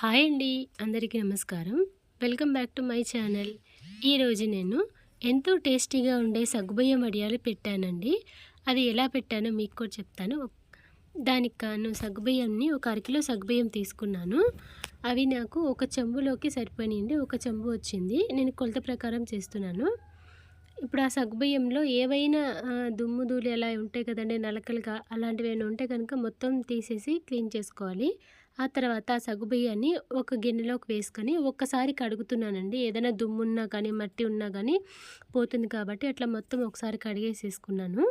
Hi అండి అందరికీ నమస్కారం. Welcome back to my channel. ఈరోజు నేను ఎంతో టేస్టీగా ఉండే సగ్గుబియ్యం వడియాలు పెట్టానండి. అది ఎలా పెట్టానో మీకు కూడా చెప్తాను. దానికి కాను సగ్గుబియ్యంని ఒక అరకిలో సగ్గుబియ్యం తీసుకున్నాను. అవి నాకు ఒక చెంబులోకి సరిపోయినాయండి ఒక చెంబు వచ్చింది. నేను కొలత ప్రకారం చేస్తున్నాను. ఇప్పుడు ఆ సగ్గుబియ్యంలో ఏవైనా దుమ్ము ధూళి అలా ఉంటాయి కదండి నలకలుగా అలాంటివి ఏమైనా ఉంటే కనుక మొత్తం తీసేసి క్లీన్ చేసుకోవాలి. ఆ తర్వాత ఆ సగ్గుబియ్యాన్ని ఒక గిన్నెలోకి వేసుకొని ఒక్కసారి కడుగుతున్నానండి. ఏదైనా దుమ్ము ఉన్నా కానీ మట్టి ఉన్నా కానీ పోతుంది కాబట్టి అట్లా మొత్తం ఒకసారి కడిగేసేసుకున్నాను.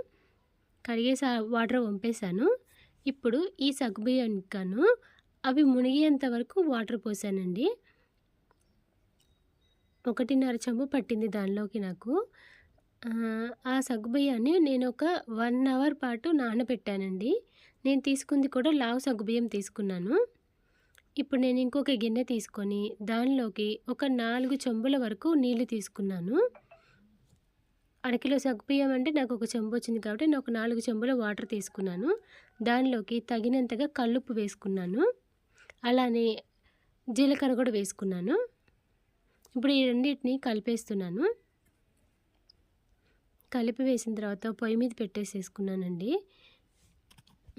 కడిగేసి వాటర్ వంపేశాను. ఇప్పుడు ఈ సగ్గుబియ్యానికను అవి మునిగేంత వరకు వాటర్ పోసానండి. ఒకటిన్నర చెంబు పట్టింది దానిలోకి నాకు. ఆ సగ్గుబియ్యాన్ని నేను ఒక వన్ అవర్ పాటు నానబెట్టానండి. నేను తీసుకుంది కూడా లావు సగ్గుబియ్యం తీసుకున్నాను. ఇప్పుడు నేను ఇంకొక గిన్నె తీసుకొని దానిలోకి ఒక నాలుగు చెంబుల వరకు నీళ్ళు తీసుకున్నాను. అరకిలో సగ్గుపియ్యం అంటే నాకు ఒక చెంబు వచ్చింది కాబట్టి నేను ఒక నాలుగు చెంబుల వాటర్ తీసుకున్నాను. దానిలోకి తగినంతగా కల్లుప్పు వేసుకున్నాను. అలానే జీలకర్ర కూడా వేసుకున్నాను. ఇప్పుడు ఈ రెండింటిని కలిపేస్తున్నాను. కలిపి వేసిన తర్వాత పొయ్యి మీద పెట్టేసేసుకున్నానండి.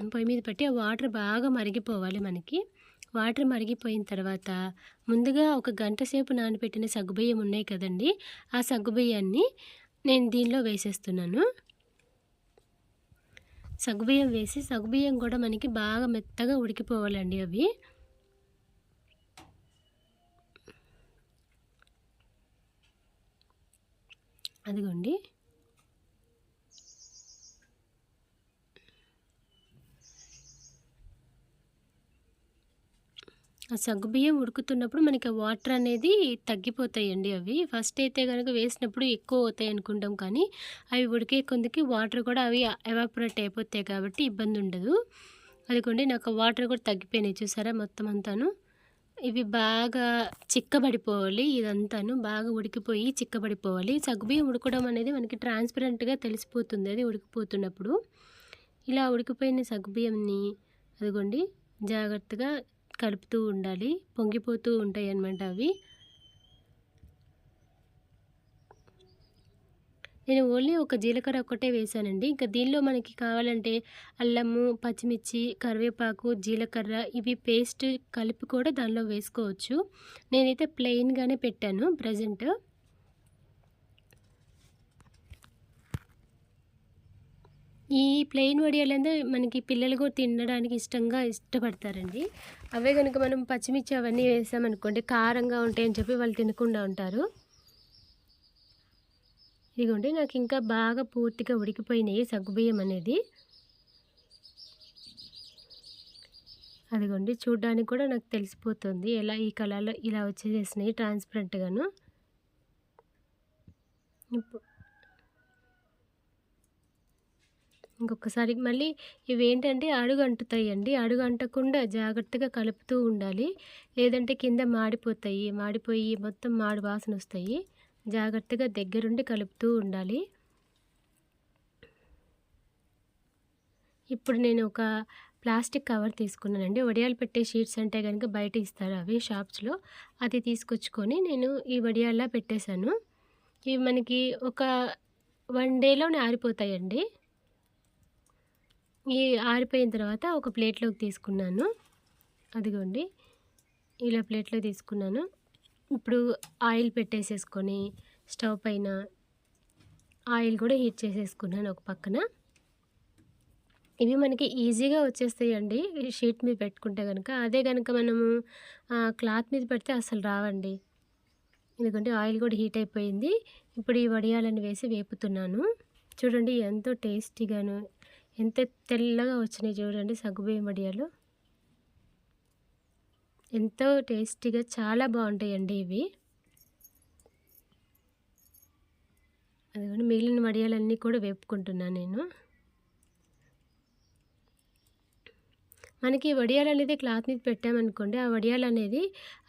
పొయ్యి మీద పెట్టి ఆ వాటర్ బాగా మరిగిపోవాలి మనకి. వాటర్ మరిగిపోయిన తర్వాత ముందుగా ఒక గంట సేపు నానబెట్టిన సగ్గుబియ్యం ఉన్నాయి కదండి ఆ సగ్గుబియ్యాన్ని నేను దీనిలో వేసేస్తున్నాను. సగ్గుబియ్యం వేసి సగ్గుబియ్యం కూడా మనకి బాగా మెత్తగా ఉడికిపోవాలండి అవి. అదిగోండి. ఆ సగ్గుబియ్యం ఉడుకుతున్నప్పుడు మనకి వాటర్ అనేది తగ్గిపోతాయండి అవి. ఫస్ట్ అయితే కనుక వేసినప్పుడు ఎక్కువ అవుతాయి అనుకుంటాం కానీ అవి ఉడికే కొందికి వాటర్ కూడా అవి ఎవాపరేట్ అయిపోతాయి కాబట్టి ఇబ్బంది ఉండదు. అదిగోండి నాకు వాటర్ కూడా తగ్గిపోయినాయి చూసారా మొత్తం అంతాను. ఇవి బాగా చిక్కబడిపోవాలి ఇదంతాను. బాగా ఉడికిపోయి చిక్కబడిపోవాలి. సగ్గుబియ్యం ఉడకడం అనేది మనకి ట్రాన్స్పరెంట్గా తెలిసిపోతుంది అది ఉడికిపోతున్నప్పుడు. ఇలా ఉడికిపోయిన సగ్గుబియ్యంని అదిగోండి జాగ్రత్తగా కలుపుతూ ఉండాలి పొంగిపోతూ ఉంటాయి అన్నమాట అవి. నేను ఓన్లీ ఒక జీలకర్ర ఒక్కటే వేసానండి. ఇంకా దీనిలో మనకి కావాలంటే అల్లము పచ్చిమిర్చి కరివేపాకు జీలకర్ర ఇవి పేస్ట్ కలిపి కూడా దానిలో వేసుకోవచ్చు. నేనైతే ప్లెయిన్గానే పెట్టాను ప్రజెంట్ ఈ ప్లెయిన్ వడియాలంటే మనకి పిల్లలు కూడా తినడానికి ఇష్టంగా ఇష్టపడతారండి. అవే కనుక మనం పచ్చిమిర్చి అవన్నీ వేసామనుకోండి కారంగా ఉంటాయని చెప్పి వాళ్ళు తినకుండా ఉంటారు. ఇదిగోండి నాకు ఇంకా బాగా పూర్తిగా ఉడికిపోయినాయి సగ్గుబియ్యం అనేది. అదిగోండి చూడ్డానికి కూడా నాకు తెలిసిపోతుంది ఎలా ఈ కలర్లో ఇలా వచ్చేసేసినాయి ట్రాన్స్పరెంట్గాను ఇప్పుడు ఇంకొకసారి మళ్ళీ ఇవి ఏంటంటే అడుగు అంటుతాయండి అడుగు అంటకుండా జాగ్రత్తగా కలుపుతూ ఉండాలి. లేదంటే కింద మాడిపోతాయి. మాడిపోయి మొత్తం మాడి వాసన వస్తాయి. జాగ్రత్తగా దగ్గరుండి కలుపుతూ ఉండాలి. ఇప్పుడు నేను ఒక ప్లాస్టిక్ కవర్ తీసుకున్నానండి. వడియాలు పెట్టే షీట్స్ అంటే కనుక బయట ఇస్తారు అవి షాప్స్లో. అది తీసుకొచ్చుకొని నేను ఈ వడియాల్లా పెట్టేశాను. ఇవి మనకి ఒక వన్ డేలోనే ఆరిపోతాయండి. ఈ ఆరిపోయిన తర్వాత ఒక ప్లేట్లోకి తీసుకున్నాను. అదిగోండి. ఇలా ప్లేట్లో తీసుకున్నాను. ఇప్పుడు ఆయిల్ పెట్టేసేసుకొని స్టవ్ పైన ఆయిల్ కూడా హీట్ చేసేసుకున్నాను ఒక పక్కన. ఇవి మనకి ఈజీగా వచ్చేస్తాయండి. షీట్ మీద పెట్టుకుంటే కనుక అదే కనుక మనము క్లాత్ మీద పెడితే అసలు రావండి. ఎందుకంటే ఆయిల్ కూడా హీట్ అయిపోయింది. ఇప్పుడు ఈ వడియాలని వేసి వేపుతున్నాను. చూడండి ఎంతో టేస్టీగాను ఎంత తెల్లగా వచ్చినాయి చూడండి సగ్గుబియ్యం వడియాలు. ఎంతో టేస్టీగా చాలా బాగుంటాయండి ఇవి. అదిగోండి మిగిలిన వడియాలన్నీ కూడా వేపుకుంటున్నాను నేను. మనకి వడియాలు అనేది క్లాత్ మీద పెట్టామనుకోండి ఆ వడియాలు అనేది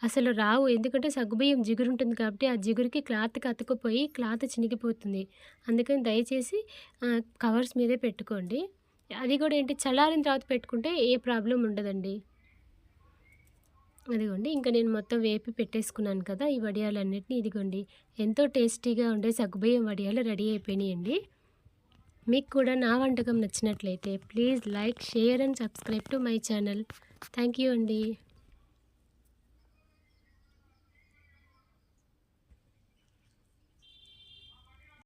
అసలు రావు. ఎందుకంటే సగ్గుబియ్యం జిగురు ఉంటుంది కాబట్టి ఆ జిగురుకి క్లాత్కి అతుకుపోయి క్లాత్ చినిగిపోతుంది. అందుకని దయచేసి కవర్స్ మీదే పెట్టుకోండి. అది కూడా ఏంటి? చల్లారిన తర్వాత పెట్టుకుంటే ఏ ప్రాబ్లం ఉండదండి. అదిగోండి ఇంకా నేను మొత్తం వేపి పెట్టేసుకున్నాను కదా ఈ వడియాలన్నిటిని. ఇదిగోండి ఎంతో టేస్టీగా ఉండే సగ్గుబియ్యం వడియాలు రెడీ అయిపోయినాయండి. మీకు కూడా నా వంటకం నచ్చినట్లయితే please like share and subscribe to my channel. Thank you అండి.